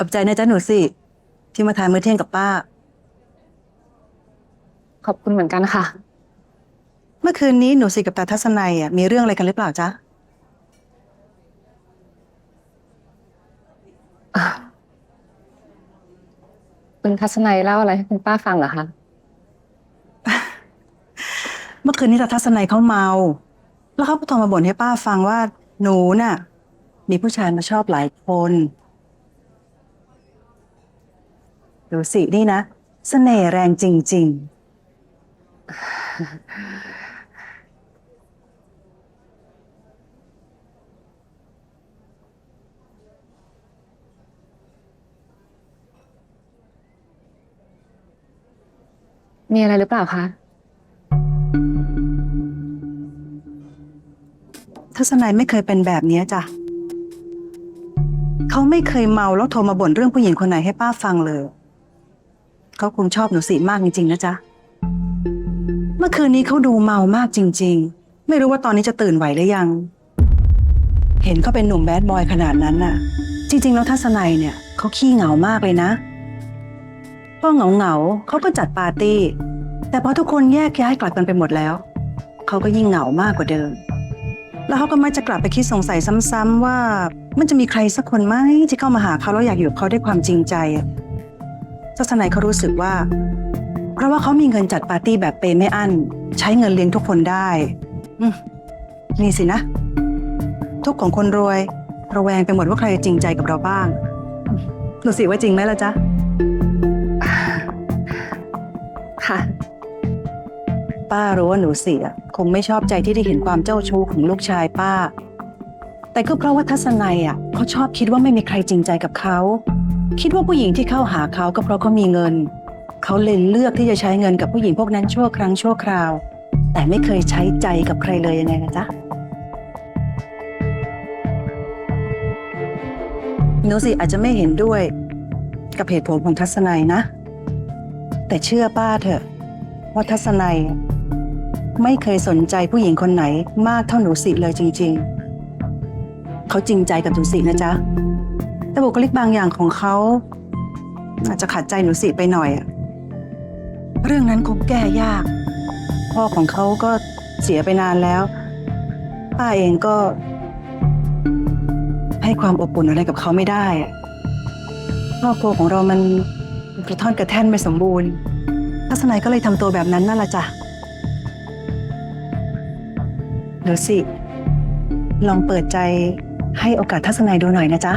ขอบใจนะจ๊ะหนูสิ ที่มาทานมื้อเที่ยงกับป้า ขอบคุณเหมือนกันค่ะ เมื่อคืนนี้หนูสิกับตาทัศนัยอะมีเรื่องอะไรกันหรือเปล่าจ๊ะ คุณทัศนัยเล่าอะไรให้คุณป้าฟังเหรอคะ เมื่อคืนนี้ตาทัศนัยเขาเมา แล้วเขาก็โทรมาบ่นให้ป้าฟังว่าหนูน่ะ มีผู้ชายมาชอบหลายคน ดูสินี่นะเสน่ห์แรงจริง มีอะไรหรือเปล่าคะ ๆ ทัศนัยไม่เคยเป็นแบบนี้จ้ะเขาไม่เคยเมาแล้วโทรมาบ่นเรื่องผู้หญิงคนไหนให้ป้าฟังเลย เขาคงชอบหนูสิมากจริงๆนะจ๊ะ เมื่อคืนนี้เขาดูเมามากจริง ๆ ไม่รู้ว่าตอนนี้จะตื่นไหวหรือยัง เห็นเขาเป็นหนุ่มแบดบอยขนาดนั้นน่ะ จริง ๆ แล้วทัศนัยเนี่ยเขาขี้เหงามากเลยนะพอเหงาเหงาๆเขาก็จัดปาร์ตี้ แต่พอทุกคนแยกย้ายกลับกันไปหมดแล้ว เขาก็ยิ่งเหงามากกว่าเดิม แล้วเขาก็มักจะกลับไปคิดสงสัยซ้ำๆว่า มันจะมีใครสักคนไหมที่เข้ามาหาเขาแล้วอยากอยู่กับเขาด้วยความจริงใจอะ ทัศนัยเขารู้สึกว่า เพราะว่าเขามีเงินจัดปาร์ตี้แบบเปย์ไม่อั้น ใช้เงินเลี้ยงทุกคนได้อืมนี่สินะ ทุกของคนรวย ระแวงไปหมดว่าใครจะจริงใจกับเราบ้างอืมดูสิว่าจริงไหมล่ะจ๊ะ ค่ะ ป้ารู้ว่าหนูเสีย คงไม่ชอบใจที่ได้เห็นความเจ้าชู้ของลูกชายป้า แต่ก็เพราะว่าทัศนัยอะเขาชอบคิดว่าไม่มีใครจริงใจกับเขา คิดว่าผู้หญิงที่เข้าหาเขาก็เพราะเขามีเงิน เขาเลยเลือกที่จะใช้เงินกับผู้หญิงพวกนั้นชั่วครั้งชั่วคราว แต่ไม่เคยใช้ใจกับใครเลยยังไงนะจ๊ะหนูสิอาจจะไม่เห็นด้วย กับเหตุผลของทัศนัยนะ แต่เชื่อป้าเถอะว่าทัศนัย ไม่เคยสนใจผู้หญิงคนไหนมากเท่าหนูสิเลยจริง ๆ เขาจริงใจกับหนูสินะจ๊ะ แต่บุคลิกบางอย่างของเขาอาจจะขัดใจหนูสิไปหน่อยอะเรื่องนั้นคงแก้ยาก พ่อของเขาก็เสียไปนานแล้ว ป้าเองก็ ให้ความอบอุ่นอะไรกับเขาไม่ได้อะครอบครัวของเรามันกระท่อนกระแท่นไม่สมบูรณ์ทัศนัยก็เลยทำตัวแบบนั้นนั่นแหละจ้ะเดี๋ยวสิ ลองเปิดใจให้โอกาสทัศนัยดูหน่อยนะจ๊ะ